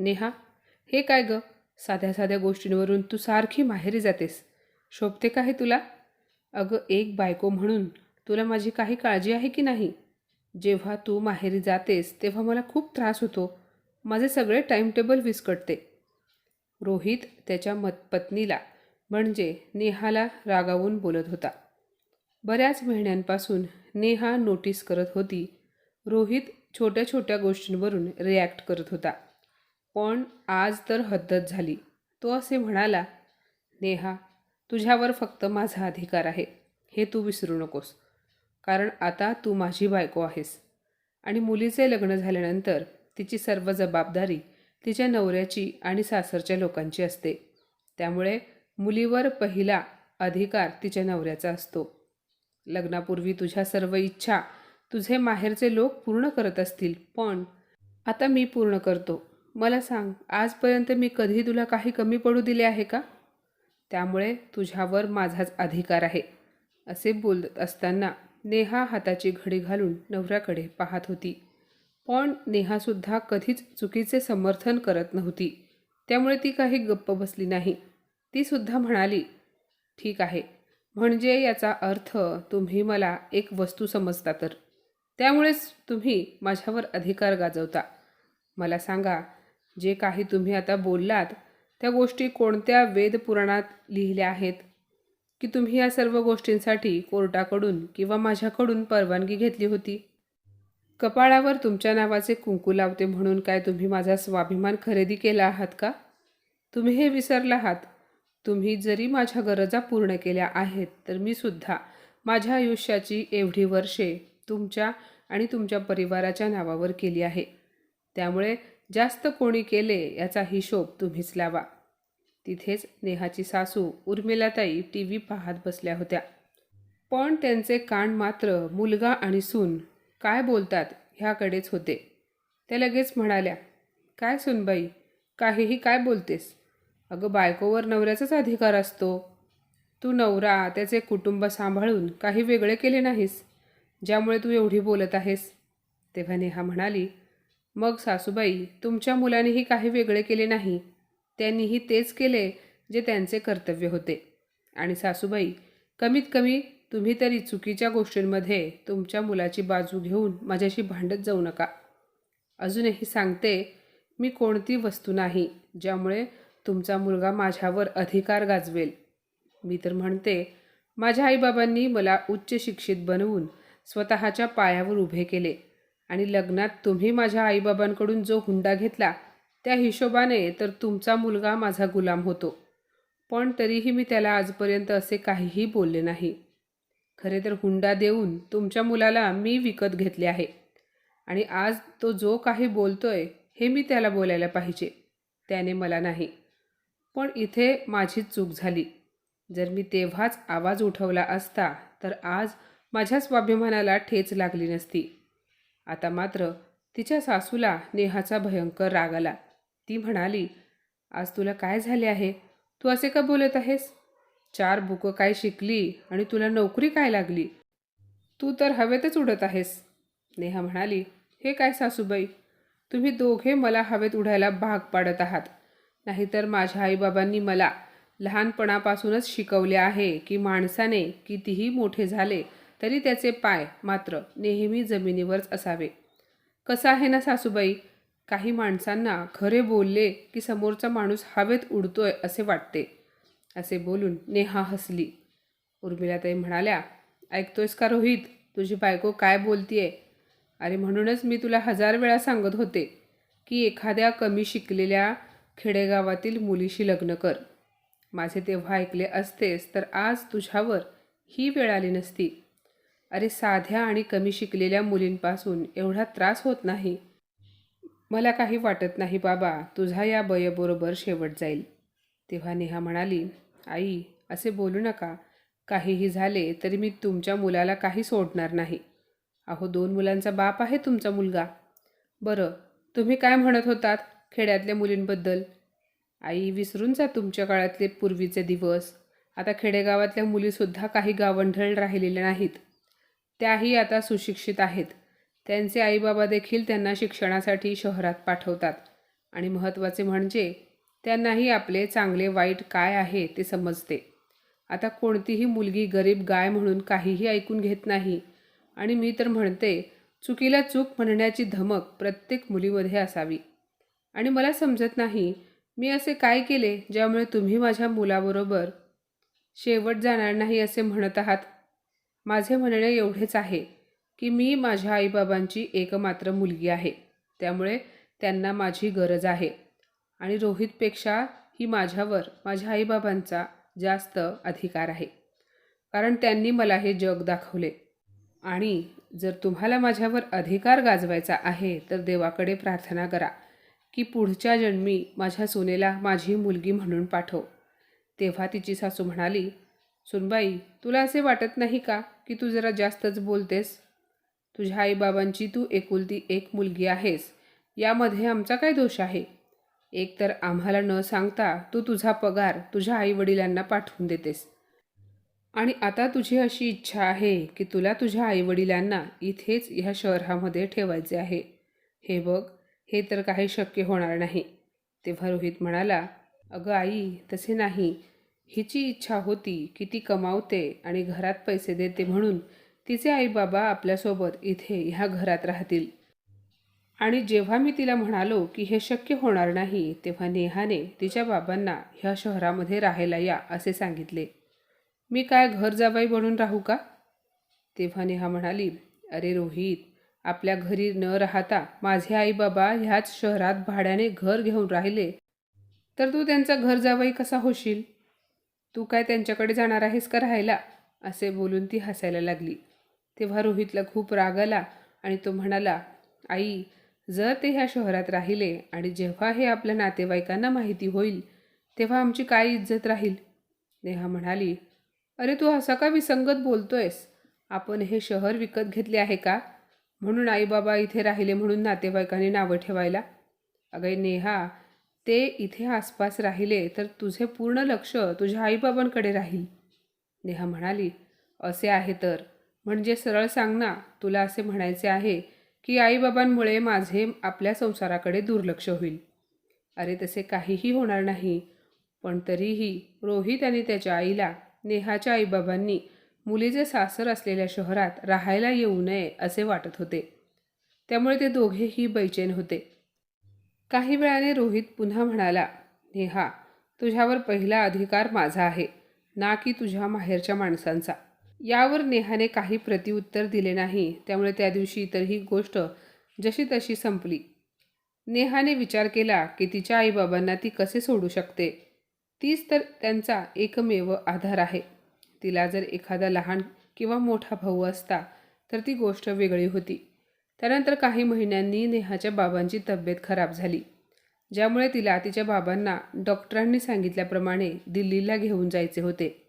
नेहा हे काय ग? साध्या साध्या गोष्टींवरून तू सारखी माहेरी जातेस. शोभते का हे तुला? अगं एक बायको म्हणून तुला माझी काही काळजी आहे की नाही? जेव्हा तू माहेरी जातेस तेव्हा मला खूप त्रास होतो. माझे सगळे टाईमटेबल विस्कटते. रोहित त्याच्या मत पत्नीला म्हणजे नेहाला रागावून बोलत होता. बऱ्याच महिन्यांपासून नेहा नोटीस करत होती. रोहित छोट्या छोट्या गोष्टींवरून रिॲक्ट करत होता. पण आज तर हद्दच झाली. तो असे म्हणाला नेहा तुझ्यावर फक्त माझा अधिकार आहे. हे तू विसरू नकोस. कारण आता तू माझी बायको आहेस. आणि मुलीचे लग्न झाल्यानंतर तिची सर्व जबाबदारी तिच्या नवऱ्याची आणि सासरच्या लोकांची असते. त्यामुळे मुलीवर पहिला अधिकार तिच्या नवऱ्याचा असतो. लग्नापूर्वी तुझ्या सर्व इच्छा तुझे माहेरचे लोक पूर्ण करत असतील पण आता मी पूर्ण करतो. मला सांग आजपर्यंत मी कधी तुला काही कमी पडू दिले आहे का? त्यामुळे तुझ्यावर माझाच अधिकार आहे असे बोलत असताना नेहा हाताची घडी घालून नवऱ्याकडे पाहत होती. पण नेहासुद्धा कधीच चुकीचे समर्थन करत नव्हती. त्यामुळे ती काही गप्प बसली नाही. तीसुद्धा म्हणाली ठीक आहे. म्हणजे याचा अर्थ तुम्ही मला एक वस्तू समजता तर. त्यामुळेच तुम्ही माझ्यावर अधिकार गाजवता. मला सांगा जे काही तुम्ही आता बोललात त्या गोष्टी कोणत्या वेदपुराणात लिहिल्या आहेत? की तुम्ही या सर्व गोष्टींसाठी कोर्टाकडून किंवा माझ्याकडून परवानगी घेतली होती? कपाळावर तुमच्या नावाचे कुंकू लावते म्हणून काय तुम्ही माझा स्वाभिमान खरेदी केला आहात का? तुम्ही हे विसरला आहात. तुम्ही जरी माझ्या गरजा पूर्ण केल्या आहेत तर मी सुद्धा माझ्या आयुष्याची एवढी वर्षे तुमच्या आणि तुमच्या परिवाराच्या नावावर केली आहे. त्यामुळे जास्त कोणी केले याचा हिशोब तुम्हीच लावा. तिथेच नेहाची सासू उर्मिलाताई टी व्ही पाहत बसल्या होत्या. पण त्यांचे कान मात्र मुलगा आणि सून काय बोलतात ह्याकडेच होते. त्या लगेच म्हणाल्या काय सुनबाई काहीही काय बोलतेस? अगं बायकोवर नवऱ्याचाच अधिकार असतो. तू नवरा त्याचे कुटुंब सांभाळून काही वेगळे केले नाहीस. ज्यामुळे तू एवढी बोलत आहेस. तेव्हा नेहा म्हणाली मग सासूबाई तुमच्या मुलानेही काही वेगळे केले नाही. त्यांनीही तेच केले जे त्यांचे कर्तव्य होते. आणि सासूबाई कमीत कमी तुम्ही तरी चुकीच्या गोष्टींमध्ये तुमच्या मुलाची बाजू घेऊन माझ्याशी भांडत जाऊ नका. अजूनही सांगते मी कोणती वस्तू नाही ज्यामुळे तुमचा मुलगा माझ्यावर अधिकार गाजवेल. मी तर म्हणते माझ्या आईबाबांनी मला उच्च शिक्षित बनवून स्वतःच्या पायावर उभे केले. आणि लग्नात तुम्ही माझ्या आईबाबांकडून जो हुंडा घेतला त्या हिशोबाने तर तुमचा मुलगा माझा गुलाम होतो. पण तरीही मी त्याला आजपर्यंत असे काहीही बोलले नाही. खरे तर हुंडा देऊन तुमच्या मुलाला मी विकत घेतले आहे. आणि आज तो जो काही बोलतोय हे मी त्याला बोलायला पाहिजे. त्याने मला नाही. पण इथे माझी चूक झाली. जर मी तेव्हाच आवाज उठवला असता तर आज माझ्या स्वाभिमानाला ठेच लागली नसती. आता मात्र तिच्या सासूला नेहाचा भयंकर राग आला. ती म्हणाली आज तुला काय झाले आहे? तू असे का बोलत आहेस? चार बुकं काय शिकली आणि तुला नोकरी काय लागली? तू तर हवेतच उडत आहेस. नेहा म्हणाली हे काय सासूबाई? तुम्ही दोघे मला हवेत उडायला भाग पाडत आहात. नाहीतर माझ्या आईबाबांनी मला लहानपणापासूनच शिकवले आहे की माणसाने कितीही मोठे झाले तरी त्याचे पाय मात्र नेहमी जमिनीवरच असावे. कसं आहे ना सासूबाई? काही माणसांना खरे बोलले की समोरचा माणूस हवेत उडतोय असे वाटते. असे बोलून नेहा हसली. उर्मिलाताई म्हणाल्या ऐकतोयस का रोहित? तुझी बायको काय बोलतीये? अरे म्हणूनच मी तुला हजार वेळा सांगत होते की एखाद्या कमी शिकलेल्या खेडेगावातील मुलीशी लग्न कर. माझे तेव्हा ऐकले असतेस तर आज तुझ्यावर ही वेळ आली नसती. अरे साध्या आणि कमी शिकलेल्या मुलींपासून एवढा त्रास होत नाही. मला काही वाटत नाही बाबा तुझा या बयबरोबर शेवट जाईल. तेव्हा नेहा म्हणाली आई असे बोलू नका. काहीही झाले तरी मी तुमच्या मुलाला काही सोडणार नाही. अहो दोन मुलांचा बाप आहे तुमचा मुलगा. बरं तुम्ही काय म्हणत होतात खेड्यातल्या मुलींबद्दल? आई विसरून जा तुमच्या काळातले पूर्वीचे दिवस. आता खेडेगावातल्या मुलीसुद्धा काही गावंढळ राहिलेल्या नाहीत. त्याही आता सुशिक्षित आहेत. त्यांचे आईबाबा देखील त्यांना शिक्षणासाठी शहरात पाठवतात. आणि महत्त्वाचे म्हणजे त्यांनाही आपले चांगले वाईट काय आहे ते समजते. आता कोणतीही मुलगी गरीब गाय म्हणून काहीही ऐकून घेत नाही. आणि मी तर म्हणते चुकीला चूक म्हणण्याची धमक प्रत्येक मुलीमध्ये असावी. आणि मला समजत नाही मी असे काय केले ज्यामुळे तुम्ही माझ्या मुलाबरोबर शेवट जाणार नाही असे म्हणत आहात? माझे म्हणणे एवढेच आहे की मी माझ्या आईबाबांची एकमात्र मुलगी आहे. त्यामुळे त्यांना माझी गरज आहे. आणि रोहितपेक्षा ही माझ्यावर माझ्या आईबाबांचा जास्त अधिकार आहे. कारण त्यांनी मला हे जग दाखवले. आणि जर तुम्हाला माझ्यावर अधिकार गाजवायचा आहे तर देवाकडे प्रार्थना करा की पुढच्या जन्मी माझ्या सुनेला माझी मुलगी म्हणून पाठव. तेव्हा तिची सासू म्हणाली सुनबाई तुला असे वाटत नाही का की तू जरा जास्तच बोलतेस? तुझ्या आईबाबांची तू एकुलती एक मुलगी आहेस. यामध्ये आमचा काय दोष आहे? एक तर आम्हाला न सांगता तू तुझा पगार तुझ्या आईवडिलांना पाठवून देतेस. आणि आता तुझी अशी इच्छा आहे की तुला तुझ्या आईवडिलांना इथेच ह्या शहरामध्ये ठेवायचे आहे. हे बघ हे तर काही शक्य होणार नाही. तेव्हा रोहित म्हणाला अगं आई तसे नाही. हिची इच्छा होती की ती कमावते आणि घरात पैसे देते म्हणून तिचे आईबाबा आपल्यासोबत इथे ह्या घरात राहतील. आणि जेव्हा मी तिला म्हणालो की हे शक्य होणार नाही तेव्हा नेहाने तिच्या बाबांना ह्या शहरामध्ये राहायला या असे सांगितले. मी काय घर जाबाई बनून राहू का? तेव्हा नेहा म्हणाली अरे रोहित आपल्या घरी न राहता माझे आईबाबा ह्याच शहरात भाड्याने घर घेऊन राहिले. तर तू त्यांचा घर जाबाई कसा होशील? तू काय त्यांच्याकडे जाणार आहेस का राहायला? असे बोलून ती हसायला लागली. तेव्हा रोहितला खूप राग आला आणि तो म्हणाला आई जर ते ह्या शहरात राहिले आणि जेव्हा हे आपल्या नातेवाईकांना माहिती होईल तेव्हा आमची काय इज्जत राहील? नेहा म्हणाली अरे तू असा का विसंगत बोलतोयस? आपण हे शहर विकत घेतले आहे का? म्हणून आईबाबा इथे राहिले म्हणून नातेवाईकांनी नावं ठेवायला? अगं नेहा ते इथे आसपास राहिले तर तुझे पूर्ण लक्ष तुझ्या आईबाबांकडे राहील. नेहा म्हणाली असे आहे तर. म्हणजे सरळ सांग ना तुला असे म्हणायचे आहे की आईबाबांमुळे माझे आपल्या संसाराकडे दुर्लक्ष होईल. अरे तसे काहीही होणार नाही. पण तरीही रोहित आणि त्याच्या आईला नेहाच्या आईबाबांनी मुलीचे सासर असलेल्या शहरात राहायला येऊ नये असे वाटत होते. त्यामुळे ते दोघेही बैचेन होते. काही वेळाने रोहित पुन्हा म्हणाला नेहा तुझ्यावर पहिला अधिकार माझा आहे ना की तुझ्या माहेरच्या माणसांचा. यावर नेहाने काही प्रतिउत्तर दिले नाही त्यामुळे त्या दिवशी तर ही गोष्ट जशी तशी संपली. नेहाने विचार केला की तिच्या आईबाबांना ती कसे सोडू शकते? तीच तर त्यांचा एकमेव आधार आहे. तिला जर एखादा लहान किंवा मोठा भाऊ असता तर ती गोष्ट वेगळी होती. त्यानंतर काही महिन्यांनी नेहाच्या बाबांची तब्येत खराब झाली ज्यामुळे तिला तिच्या बाबांना डॉक्टरांनी सांगितल्याप्रमाणे दिल्लीला घेऊन जायचे होते.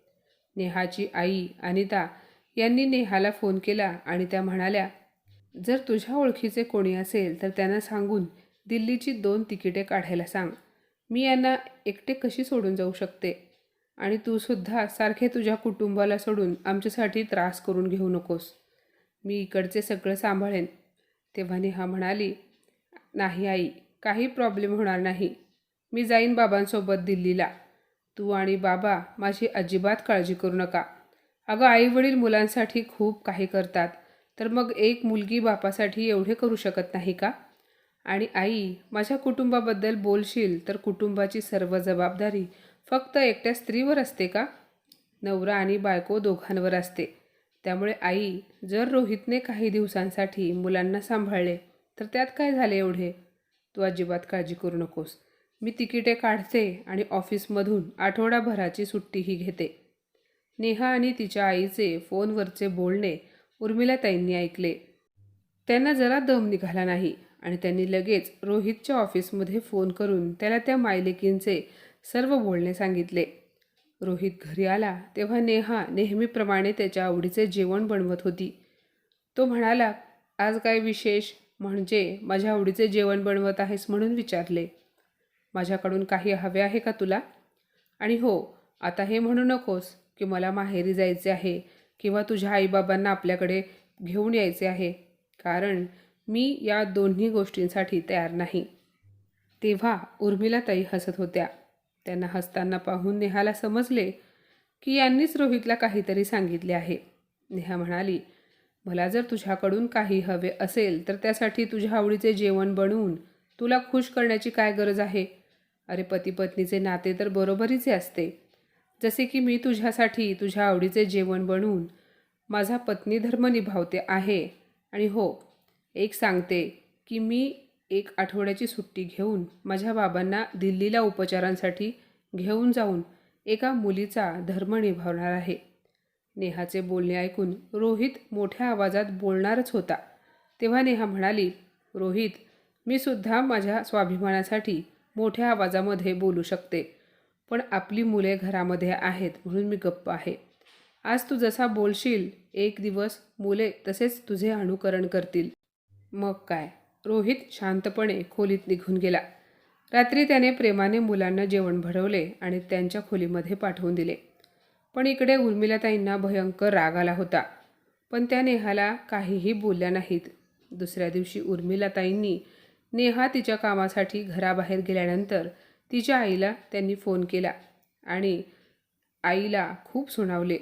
नेहाची आई अनिता यांनी नेहाला फोन केला आणि त्या म्हणाल्या जर तुझ्या ओळखीचे कोणी असेल तर त्यांना सांगून दिल्लीची दोन तिकिटे काढायला सांग. मी यांना एकटे कशी सोडून जाऊ शकते? आणि तू सुद्धा सारखे तुझ्या कुटुंबाला सोडून आमच्यासाठी त्रास करून घेऊ नकोस. मी इकडचे सगळं सांभाळेन. तेव्हा नेहा म्हणाली नाही आई काही प्रॉब्लेम होणार नाही. मी जाईन बाबांसोबत दिल्लीला. तू आणि बाबा माझी अजिबात काळजी करू नका. अगं आईवडील मुलांसाठी खूप काही करतात तर मग एक मुलगी बापासाठी एवढे करू शकत नाही का? आणि आई माझ्या कुटुंबाबद्दल बोलशील तर कुटुंबाची सर्व जबाबदारी फक्त एकट्या स्त्रीवर असते का? नवरा आणि बायको दोघांवर असते. त्यामुळे आई जर रोहितने काही दिवसांसाठी मुलांना सांभाळले तर त्यात काय झाले एवढे? तू अजिबात काळजी करू नकोस. मी तिकिटे काढते आणि ऑफिसमधून आठवडाभराची सुट्टीही घेते. नेहा आणि तिच्या आईचे फोनवरचे बोलणे उर्मिलाताईंनी ऐकले. त्यांना जरा दम निघाला नाही आणि त्यांनी लगेच रोहितच्या ऑफिसमध्ये फोन करून त्याला त्या मायलेकींचे सर्व बोलणे सांगितले. रोहित घरी आला तेव्हा नेहा नेहमीप्रमाणे त्याच्या आवडीचे जेवण बनवत होती. तो म्हणाला आज काय विशेष? म्हणजे माझ्या आवडीचे जेवण बनवत आहेस म्हणून विचारले. माझ्याकडून काही हवे आहे का तुला? आणि हो आता हे म्हणू नकोस की मला माहेरी जायचे आहे किंवा तुझ्या आईबाबांना आपल्याकडे घेऊन यायचे आहे कारण मी या दोन्ही गोष्टींसाठी तयार नाही. तेव्हा उर्मिलाताई हसत होत्या. त्यांना हसताना पाहून नेहाला समजले की यांनीच रोहितला काहीतरी सांगितले आहे. नेहा म्हणाली मला जर तुझ्याकडून काही हवे असेल तर त्यासाठी तुझ्या आवडीचे जेवण बनवून तुला खुश करण्याची काय गरज आहे? अरे पती पत्नीचे नाते तर बरोबरीचे असते. जसे की मी तुझ्यासाठी तुझ्या आवडीचे जेवण बनवून माझा पत्नी धर्म निभावते आहे. आणि हो एक सांगते की मी एक आठवड्याची सुट्टी घेऊन माझ्या बाबांना दिल्लीला उपचारांसाठी घेऊन जाऊन एका मुलीचा धर्म निभावणार आहे. नेहाचे बोलणे ऐकून रोहित मोठ्या आवाजात बोलणारच होता. तेव्हा नेहा म्हणाली रोहित मी सुद्धा माझ्या स्वाभिमानासाठी मोठ्या आवाजामध्ये बोलू शकते पण आपली मुले घरामध्ये आहेत म्हणून मी गप्प आहे. आज तू जसा बोलशील एक दिवस मुले तसेच तुझे अनुकरण करतील. मग काय? रोहित शांतपणे खोलीत निघून गेला. रात्री त्याने प्रेमाने मुलांना जेवण भरवले आणि त्यांच्या खोलीमध्ये पाठवून दिले. पण इकडे उर्मिलाताईंना भयंकर राग आला होता. पण त्या नेहाला काहीही बोलल्या नाहीत. दुसऱ्या दिवशी उर्मिलाताईंनी नेहा तिच्या कामासाठी घराबाहेर गेल्यानंतर तिच्या आईला त्यांनी फोन केला आणि आईला खूप सुनावले.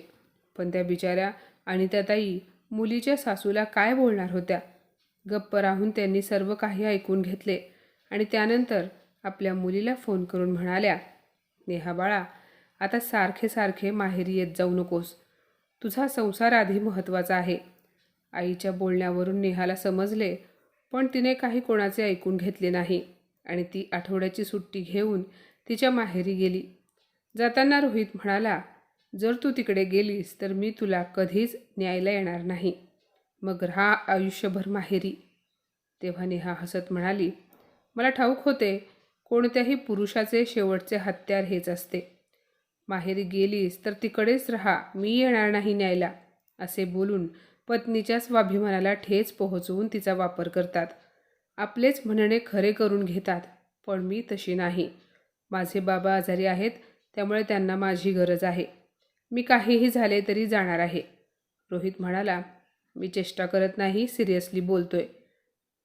पण त्या बिचाऱ्या आणि त्या ताई मुलीच्या सासूला काय बोलणार होत्या? गप्प राहून त्यांनी सर्व काही ऐकून घेतले. आणि त्यानंतर आपल्या मुलीला फोन करून म्हणाल्या नेहा बाळा आता सारखे सारखे माहेरी येत जाऊ नकोस. तुझा संसार आधी महत्त्वाचा आहे. आईच्या बोलण्यावरून नेहाला समजले पण तिने काही कोणाचे ऐकून घेतले नाही आणि ती आठवड्याची सुट्टी घेऊन तिच्या माहेरी गेली. जाताना रोहित म्हणाला जर तू तिकडे गेलीस तर मी तुला कधीच न्यायला येणार नाही. मग राहा आयुष्यभर माहेरी. तेव्हा नेहा हसत म्हणाली मला ठाऊक होते कोणत्याही पुरुषाचे शेवटचे हत्यार हेच असते. माहेरी गेलीस तर तिकडेच राहा मी येणार नाही न्यायला असे बोलून पत्नीच्या स्वाभिमानाला ठेच पोहोचवून तिचा वापर करतात. आपलेच म्हणणे खरे करून घेतात पण मी तशी नाही. माझे बाबा आजारी आहेत त्यामुळे त्यांना माझी गरज आहे. मी काहीही झाले तरी जाणार आहे. रोहित म्हणाला मी चेष्टा करत नाही सिरियसली बोलतोय.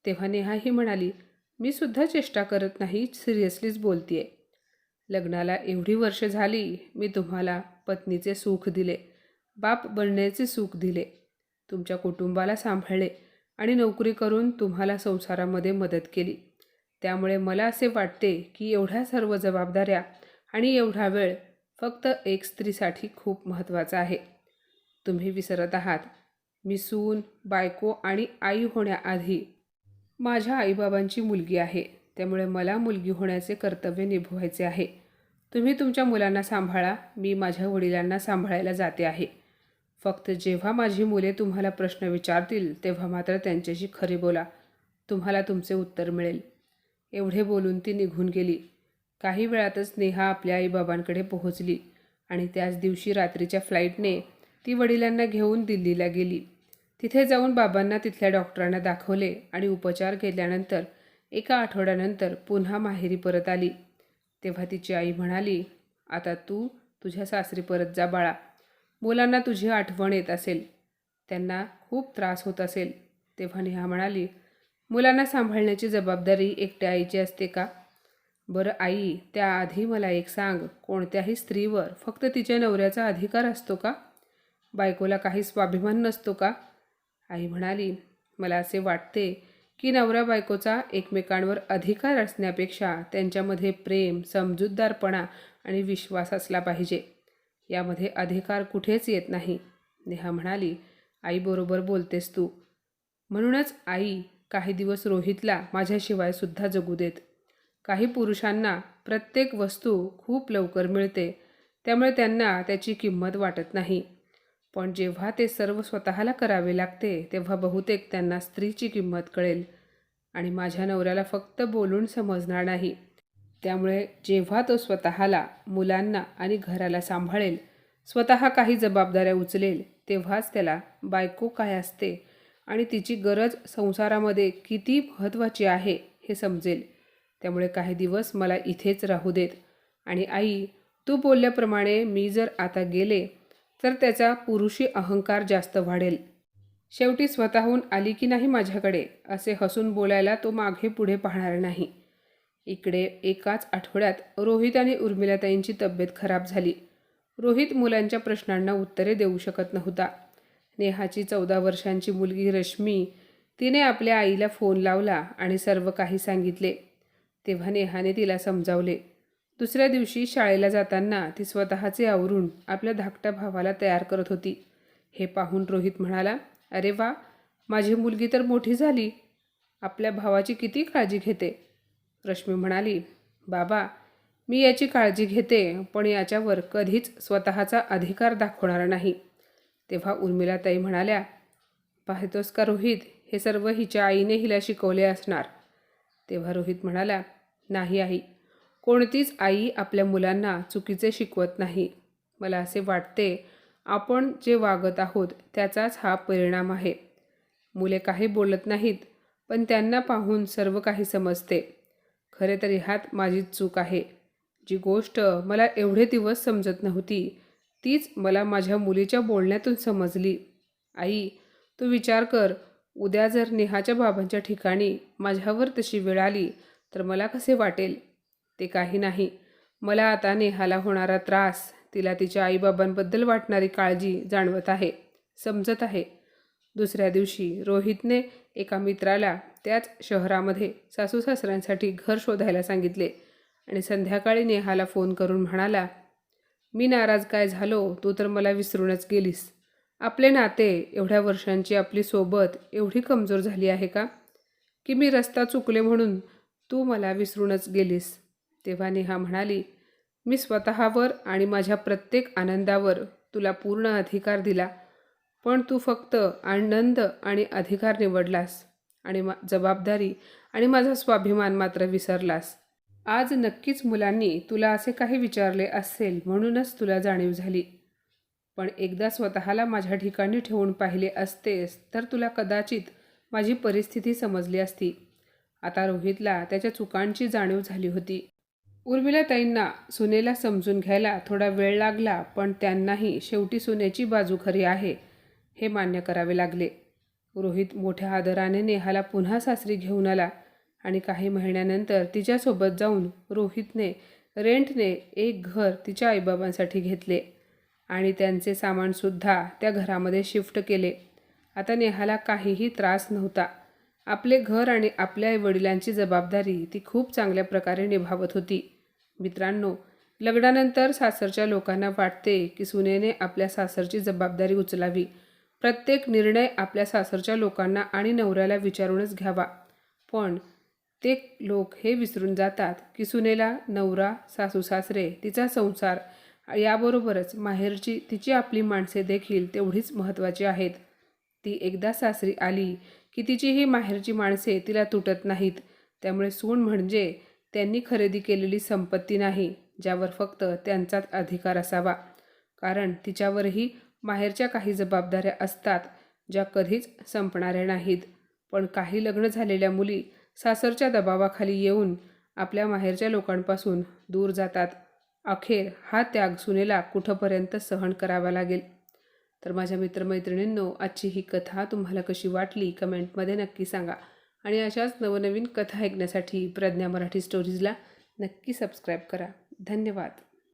तेव्हा नेहाही म्हणाली मी सुद्धा चेष्टा करत नाही सिरियसलीच बोलतीये. लग्नाला एवढी वर्ष झाली मी तुम्हाला पत्नीचे सुख दिले बाप बनण्याचे सुख दिले. तुमच्या कुटुंबाला सांभाळले आणि नोकरी करून तुम्हाला संसारामध्ये मदत केली. त्यामुळे मला असे वाटते की एवढ्या सर्व जबाबदाऱ्या आणि एवढा वेळ फक्त एक स्त्रीसाठी खूप महत्त्वाचा आहे. तुम्ही विसरत आहात. मी सून बायको आणि आई होण्याआधी माझ्या आईबाबांची मुलगी आहे. त्यामुळे मला मुलगी होण्याचे कर्तव्य निभवायचे आहे. तुम्ही तुमच्या मुलांना सांभाळा. मी माझ्या वडिलांना सांभाळायला जाते आहे. फक्त जेव्हा माझी मुले तुम्हाला प्रश्न विचारतील तेव्हा मात्र त्यांच्याशी खरे बोला. तुम्हाला तुमचे उत्तर मिळेल. एवढे बोलून ती निघून गेली. काही वेळातच नेहा आपल्या आईबाबांकडे पोहोचली आणि त्याच दिवशी रात्रीच्या फ्लाईटने ती वडिलांना घेऊन दिल्लीला गेली. तिथे जाऊन बाबांना तिथल्या डॉक्टरांना दाखवले आणि उपचार केल्यानंतर एका आठवड्यानंतर पुन्हा माहेरी परत आली. तेव्हा तिची आई म्हणाली आता तू तुझ्या सासरी परत जा बाळा. मुलांना तुझी आठवण येत असेल. त्यांना खूप त्रास होत असेल. तेव्हा नेहा म्हणाली मुलांना सांभाळण्याची जबाबदारी एकट्या आईची असते का? बरं आई त्याआधी मला एक सांग. कोणत्याही स्त्रीवर फक्त तिच्या नवऱ्याचा अधिकार असतो का? बायकोला काही स्वाभिमान नसतो का? आई म्हणाली मला असे वाटते की नवरा बायकोचा एकमेकांवर अधिकार असण्यापेक्षा त्यांच्यामध्ये प्रेम समजूतदारपणा आणि विश्वास असला पाहिजे. यामध्ये अधिकार कुठेच येत नाही. नेहा म्हणाली आईबरोबर बोलतेस तू. म्हणूनच आई काही दिवस रोहितला माझ्याशिवाय सुद्धा जगू देत. काही पुरुषांना प्रत्येक वस्तू खूप लवकर मिळते त्यामुळे त्यांना त्याची किंमत वाटत नाही. पण जेव्हा ते सर्व स्वतःला करावे लागते तेव्हा बहुतेक त्यांना स्त्रीची किंमत कळेल. आणि माझ्या नवऱ्याला फक्त बोलून समजणार नाही. त्यामुळे जेव्हा तो स्वतःला मुलांना आणि घराला सांभाळेल स्वतः काही जबाबदाऱ्या उचलेल तेव्हाच त्याला बायको काय असते आणि तिची गरज संसारामध्ये किती महत्त्वाची आहे हे समजेल. त्यामुळे काही दिवस मला इथेच राहू देत. आणि आई तू बोलल्याप्रमाणे मी जर आता गेले तर त्याचा पुरुषी अहंकार जास्त वाढेल. शेवटी स्वतःहून आली की नाही माझ्याकडे? असे हसून बोलायला तो मागे पुढे पाहणार नाही. इकडे एकाच आठवड्यात रोहित आणि उर्मिलाताईंची तब्येत खराब झाली. रोहित मुलांच्या प्रश्नांना उत्तरे देऊ शकत नव्हता. नेहाची चौदा वर्षांची मुलगी रश्मी तिने आपल्या आईला फोन लावला आणि सर्व काही सांगितले. तेव्हा नेहाने तिला समजावले. दुसऱ्या दिवशी शाळेला जाताना ती स्वतःचे आवरून आपल्या धाकट्या भावाला तयार करत होती. हे पाहून रोहित म्हणाला अरे वा माझी मुलगी तर मोठी झाली. आपल्या भावाची किती काळजी घेते? रश्मी म्हणाली बाबा मी याची काळजी घेते पण याच्यावर कधीच स्वतःचा अधिकार दाखवणार नाही. तेव्हा उर्मिलाताई म्हणाल्या पाहतोस का रोहित हे सर्व हिच्या आईने हिला शिकवले असणार? तेव्हा रोहित म्हणाला नाही आई कोणतीच आई आपल्या मुलांना चुकीचे शिकवत नाही. मला असे वाटते आपण जे वागत आहोत त्याचाच हा परिणाम आहे. मुले काही बोलत नाहीत पण त्यांना पाहून सर्व काही समजते. खरे तर ह्यात माझी चूक आहे. जी गोष्ट मला एवढे दिवस समजत नव्हती तीच मला माझ्या मुलीच्या बोलण्यातून समजली. आई तू विचार कर उद्या जर नेहाच्या बाबांच्या ठिकाणी माझ्यावर तशी वेळ आली तर मला कसे वाटेल? ते काही नाही. मला आता नेहाला होणारा त्रास तिला तिच्या आईबाबांबद्दल वाटणारी काळजी जाणवत आहे समजत आहे. दुसऱ्या दिवशी रोहितने एका मित्राला त्याच शहरामध्ये सासू सासऱ्यांसाठी घर शोधायला सांगितले आणि संध्याकाळी नेहाला फोन करून म्हणाला मी नाराज काय झालो? तू तर मला विसरूनच गेलीस. आपले नाते एवढ्या वर्षांची आपली सोबत एवढी कमजोर झाली आहे का? की मी रस्ता चुकले म्हणून तू मला विसरूनच गेलीस. तेव्हा नेहा म्हणाली मी स्वतःवर आणि माझ्या प्रत्येक आनंदावर तुला पूर्ण अधिकार दिला पण तू फक्त आनंद आणि अधिकार निवडलास आणि मा जबाबदारी आणि माझा स्वाभिमान मात्र विसरलास. आज नक्कीच मुलांनी तुला असे काही विचारले असेल म्हणूनच तुला जाणीव झाली. पण एकदा स्वतःला माझ्या ठिकाणी ठेवून पाहिले असतेस तर तुला कदाचित माझी परिस्थिती समजली असती. आता रोहितला त्याच्या चुकांची जाणीव झाली होती. उर्मिलाताईंना सुनेला समजून घ्यायला थोडा वेळ लागला पण त्यांनाही शेवटी सुनेची बाजू खरी आहे हे मान्य करावे लागले. रोहित मोठ्या आदराने नेहाला पुन्हा सासरी घेऊन आला आणि काही महिन्यानंतर तिच्यासोबत जाऊन रोहितने रेंटने एक घर तिच्या आईबाबांसाठी घेतले आणि त्यांचे सामानसुद्धा त्या घरामध्ये शिफ्ट केले. आता नेहाला काहीही त्रास नव्हता. आपले घर आणि आपल्या वडिलांची जबाबदारी ती खूप चांगल्या प्रकारे निभावत होती. मित्रांनो लग्नानंतर सासरच्या लोकांना वाटते की सुनेने आपल्या सासरची जबाबदारी उचलावी. प्रत्येक निर्णय आपल्या सासरच्या लोकांना आणि नवऱ्याला विचारूनच घ्यावा. पण ते लोक हे विसरून जातात की सुनेला नवरा सासू सासरे तिचा संसार याबरोबरच माहेरची तिची आपली माणसे देखील तेवढीच महत्त्वाची आहेत. ती एकदा सासरी आली की तिची ही माहेरची माणसे तिला तुटत नाहीत. त्यामुळे सून म्हणजे त्यांनी खरेदी केलेली संपत्ती नाही ज्यावर फक्त त्यांचाच अधिकार असावा. कारण तिच्यावरही माहेरच्या काही जबाबदाऱ्या असतात ज्या कधीच संपणाऱ्या नाहीत. पण काही लग्न झालेल्या मुली सासरच्या दबावाखाली येऊन आपल्या माहेरच्या लोकांपासून दूर जातात. अखेर हा त्याग सुनेला कुठंपर्यंत सहन करावा लागेल? तर माझ्या मित्रमैत्रिणींनो आजची ही कथा तुम्हाला कशी वाटली कमेंटमध्ये नक्की सांगा. आणि अशाच नवनवीन कथा ऐकण्यासाठी प्रज्ञा मराठी स्टोरीजला नक्की सबस्क्राईब करा. धन्यवाद.